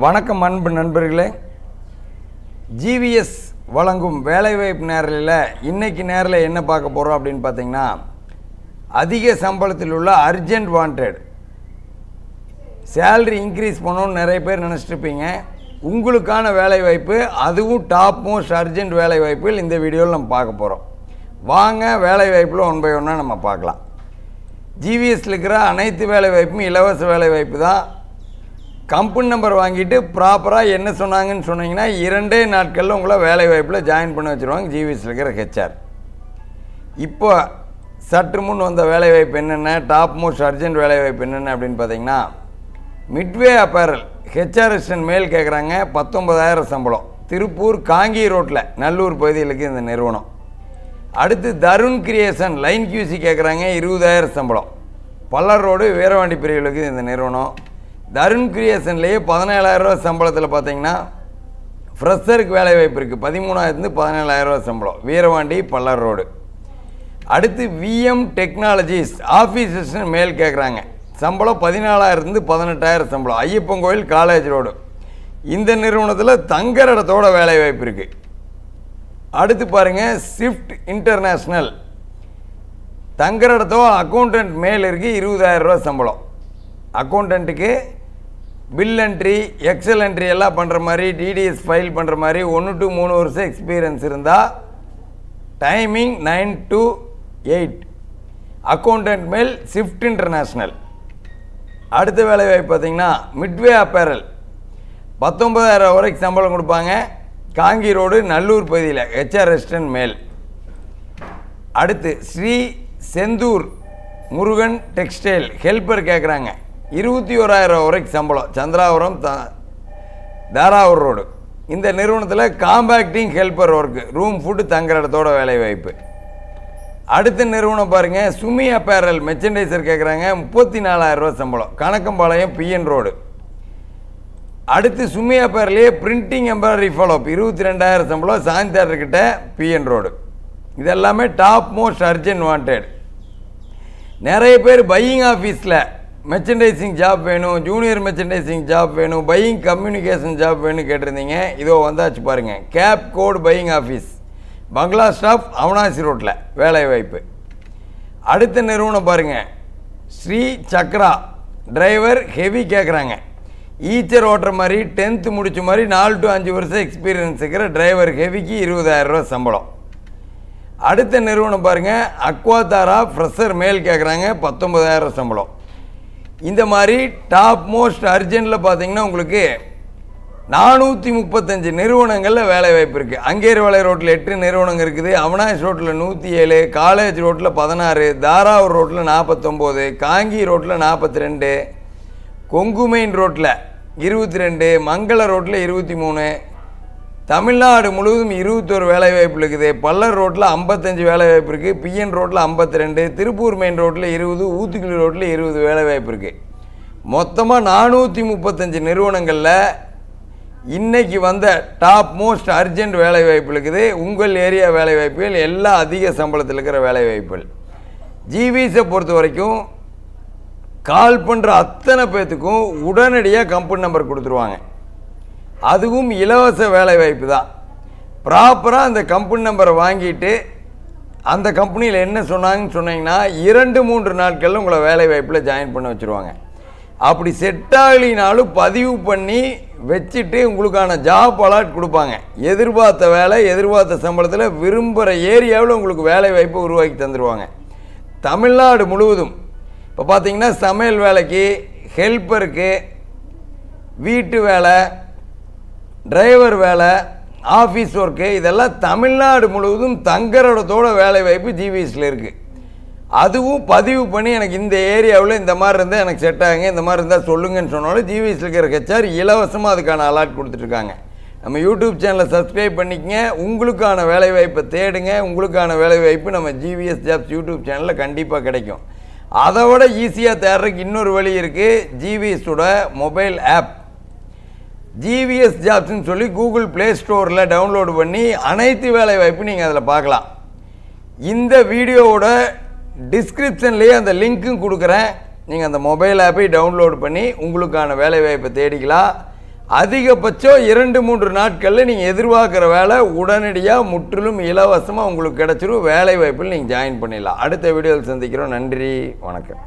வணக்கம் அன்பு நண்பர்களே. ஜிவிஎஸ் வழங்கும் வேலைவாய்ப்பு நேரலில் இன்னைக்கு நேரில் என்ன பார்க்க போகிறோம் அப்படின்னு பார்த்தீங்கன்னா அதிக சம்பளத்தில் உள்ள அர்ஜென்ட் வாண்டட் சேல்ரி இன்க்ரீஸ் பண்ணணும்னு நிறைய பேர் நினச்சிட்ருப்பீங்க உங்களுக்கான வேலைவாய்ப்பு அதுவும் டாப் மோஸ்ட் அர்ஜென்ட் வேலைவாய்ப்புகள் இந்த வீடியோவில் நம்ம பார்க்க போகிறோம் வாங்க வேலைவாய்ப்பில் ஒன் பை ஒன்னாக நம்ம பார்க்கலாம். ஜிவிஎஸ்ல இருக்கிற அனைத்து வேலைவாய்ப்பும் இலவச வேலைவாய்ப்பு தான். கம்பெனி நம்பர் வாங்கிட்டு ப்ராப்பராக என்ன சொன்னாங்கன்னு சொன்னீங்கன்னா இரண்டே நாட்களில் உங்களை வேலைவாய்ப்பில் ஜாயின் பண்ண வச்சுருவாங்க. ஜிவிஎஸ்ல இருக்கிற ஹெச்ஆர் இப்போ சற்று முன் வந்த வேலைவாய்ப்பு என்னென்ன? டாப் மோஸ்ட் அர்ஜென்ட் வேலைவாய்ப்பு என்னென்ன அப்படின்னு பார்த்தீங்கன்னா மிட்வே அப்பேரல் ஹெச்ஆர்எஸ்டன் மேல் கேட்குறாங்க பத்தொன்பதாயிரம் சம்பளம். திருப்பூர் காங்கி ரோட்டில் நல்லூர் பகுதிகளுக்கு இந்த நிறுவனம். அடுத்து தருண் கிரியேஷன் லைன் கியூசி கேட்குறாங்க இருபதாயிரம் சம்பளம். பல்லர் ரோடு வீரவாண்டி பிரிவுகளுக்கு இந்த நிறுவனம். தருண் கிரியேஷன்லேயே பதினேழாயிரரூவா சம்பளத்தில் பார்த்தீங்கன்னா ஃப்ரெஷருக்கு வேலை வாய்ப்பு இருக்குது பதிமூணாயிரத்துலேருந்து பதினேழாயிரரூவா சம்பளம். வீரவாண்டி பல்லர் ரோடு. அடுத்து விஎம் டெக்னாலஜிஸ் ஆஃபீஸ் மேல் கேட்குறாங்க சம்பளம் பதினாலாயிரத்துலேருந்து பதினெட்டாயிரம் சம்பளம். ஐயப்பன் கோயில் காலேஜ் ரோடு இந்த நிறுவனத்தில் தங்குற இடத்தோட வேலை வாய்ப்பு இருக்குது அடுத்து பாருங்கள் ஸ்விஃப்ட் இன்டர்நேஷ்னல் தங்குற இடத்தோ அக்கௌண்டன்ட் மேல் இருக்குது இருபதாயிரம் ரூபா சம்பளம். அக்கௌண்டண்ட்டுக்கு பில் என்ட்ரி எக்ஸல் என்ட்ரி எல்லாம் பண்ணுற மாதிரி டிடிஎஸ் ஃபைல் பண்ணுற மாதிரி ஒன்று டு மூணு வருஷம் எக்ஸ்பீரியன்ஸ் இருந்தால் timing nine to eight accountant மேல் ஸ்விஃப்ட் இன்டர்நேஷ்னல் அடுத்த வேலை வாய்ப்பு பார்த்தீங்கன்னா மிட்வே அப்பேரல் பத்தொன்பதாயிரம் வரைக்கும் சம்பளம் கொடுப்பாங்க. காங்கி ரோடு நல்லூர் பகுதியில் ஹெச்ஆர் ரெஸ்டன் மேல். அடுத்து ஸ்ரீ செந்தூர் முருகன் டெக்ஸ்டைல் ஹெல்ப்பர் கேட்குறாங்க இருபத்தி ஓராயிரம் வரைக்கும் சம்பளம். சந்திராபுரம் த தாராவூர் ரோடு இந்த நிறுவனத்தில் compacting helper work room food தங்குற இடத்தோட வேலை வாய்ப்பு. அடுத்த நிறுவனம் பாருங்கள் சுமி அப்பேரல் மெர்ச்சன்டைசர் கேட்குறாங்க முப்பத்தி நாலாயிரம் ரூபா சம்பளம். கணக்கம்பாளையம் பிஎன் ரோடு அடுத்து சுமி அப்பேர்லேயே பிரிண்டிங் எம்ப்ராய்டரி ஃபாலோப் இருபத்தி ரெண்டாயிரம் சம்பளம் சாந்தி தேட்டர்கிட்ட பிஎன் ரோடு இதெல்லாமே டாப் மோஸ்ட் அர்ஜென்ட் வாண்டட் நிறைய பேர் பையிங் ஆஃபீஸில் மெர்ச்சன்டைசிங் ஜாப் வேணும் ஜூனியர் மெர்ச்சன்டைசிங் ஜாப் வேணும் பையிங் கம்யூனிகேஷன் ஜாப் வேணும் கேட்டிருந்தீங்க. இதோ வந்தாச்சு பாருங்கள் கேப் code buying office bungalow staff Avinashi ரோட்டில் வேலை வாய்ப்பு. அடுத்த நிறுவனம் பாருங்கள் ஸ்ரீ சக்ரா டிரைவர் ஹெவி கேட்குறாங்க ஈச்சர் ஓட்டுற மாதிரி டென்த்து முடிச்ச மாதிரி நாலு டு அஞ்சு வருஷம் எக்ஸ்பீரியன்ஸ் இருக்கிற டிரைவர் ஹெவிக்கு இருபதாயிரம் ரூபா சம்பளம். அடுத்த நிறுவனம் பாருங்கள் அக்வாதாரா ஃப்ரெஷர் மேல் கேட்குறாங்க பத்தொன்பதாயிரம் சம்பளம். இந்த மாதிரி டாப் மோஸ்ட் அர்ஜென்ட்டில் பார்த்தீங்கன்னா உங்களுக்கு நானூற்றி முப்பத்தஞ்சு நிறுவனங்களில் வேலை வாய்ப்பு இருக்குது அங்கேர்வாலை ரோட்டில் எட்டு நிறுவனங்கள் இருக்குது. அவனாஷ் ரோட்டில் நூற்றி ஏழு காலேஜ் ரோட்டில் பதினாறு தாராவூர் ரோட்டில் நாற்பத்தொம்போது காங்கி ரோட்டில் நாற்பத்தி ரெண்டு கொங்குமெயின் ரோட்டில் இருபத்தி ரெண்டு மங்கள ரோட்டில் இருபத்தி மூணு தமிழ்நாடு முழுவதும் இருபத்தொரு வேலைவாய்ப்பு இருக்குது. பல்லர் ரோட்டில் ஐம்பத்தஞ்சு வேலைவாய்ப்பு இருக்குது பிஎன் ரோட்டில் ஐம்பத்தி ரெண்டு திருப்பூர் மெயின் ரோட்டில் இருபது ஊத்துக்குழி ரோட்டில் இருபது வேலைவாய்ப்பு இருக்குது மொத்தமாக நானூற்றி முப்பத்தஞ்சு நிறுவனங்களில் இன்றைக்கி வந்த டாப் மோஸ்ட் அர்ஜென்ட் வேலைவாய்ப்பு இருக்குது. உங்கள் ஏரியா வேலைவாய்ப்புகள் எல்லா அதிக சம்பளத்தில் இருக்கிற வேலைவாய்ப்புகள். ஜிவிஸை பொறுத்த வரைக்கும் கால் பண்ணுற அத்தனை பேர்த்துக்கும் உடனடியாக கம்பெனி நம்பர் கொடுத்துருவாங்க. அதுவும் இலவச வேலை வாய்ப்பு தான் ப்ராப்பராக அந்த கம்பெனி நம்பரை வாங்கிட்டு அந்த கம்பெனியில் என்ன சொன்னாங்கன்னு சொன்னீங்கன்னா இரண்டு மூன்று நாட்களில் உங்களை வேலை வாய்ப்பில் ஜாயின் பண்ண வச்சுருவாங்க. அப்படி செட் ஆகலினாலும் பதிவு பண்ணி வச்சுட்டு உங்களுக்கான ஜாப் அலாட் கொடுப்பாங்க. எதிர்பார்த்த வேலை எதிர்பார்த்த சம்பளத்தில் விரும்புகிற ஏரியாவில் உங்களுக்கு வேலை வாய்ப்பை உருவாக்கி தந்துடுவாங்க தமிழ்நாடு முழுவதும். இப்போ பார்த்தீங்கன்னா சமையல் வேலைக்கு ஹெல்ப்பருக்கு வீட்டு வேலை டிரைவர் வேலை ஆஃபீஸ் ஒர்க்கு இதெல்லாம் தமிழ்நாடு முழுவதும் தங்குற இடத்தோட வேலை வாய்ப்பு ஜிவிஎஸில் இருக்குது அதுவும் பதிவு பண்ணி எனக்கு இந்த ஏரியாவில் இந்த மாதிரி இருந்தால் எனக்கு செட் ஆகுங்க இந்த மாதிரி இருந்தால் சொல்லுங்கன்னு சொன்னாலும் ஜிவிஎஸில் இருக்கிற ஹெச்ஆர் இலவசமாக அதுக்கான அலாட் கொடுத்துட்ருக்காங்க. நம்ம யூடியூப் சேனலை சப்ஸ்கிரைப் பண்ணிக்கங்க. உங்களுக்கான வேலைவாய்ப்பை தேடுங்க. உங்களுக்கான வேலைவாய்ப்பு நம்ம ஜிவிஎஸ் ஜாப்ஸ் யூடியூப் சேனலில் கண்டிப்பாக கிடைக்கும். அதை விட ஈஸியாக தேடுறதுக்கு இன்னொரு வழி இருக்குது ஜிவிஎஸோட மொபைல் ஆப் ஜிவிஎஸ் ஜாப்ஸ்ன்னு சொல்லி கூகுள் ப்ளே ஸ்டோரில் டவுன்லோடு பண்ணி அனைத்து வேலை வாய்ப்பு நீங்கள் அதில் பார்க்கலாம். இந்த வீடியோவோட டிஸ்கிரிப்ஷன்லேயே அந்த லிங்க்கும் கொடுக்குறேன். நீங்கள் அந்த மொபைல் ஆப்பை டவுன்லோட் பண்ணி உங்களுக்கான வேலைவாய்ப்பை தேடிக்கலாம். அதிகபட்சம் இரண்டு மூன்று நாட்களில் நீங்கள் எதிர்பார்க்குற வேலை உடனடியாக முற்றிலும் இலவசமாக உங்களுக்கு கிடச்சிரும். வேலை வாய்ப்பில் நீங்கள் ஜாயின் பண்ணிடலாம். அடுத்த வீடியோவில் சந்திக்கிறோம். நன்றி. வணக்கம்.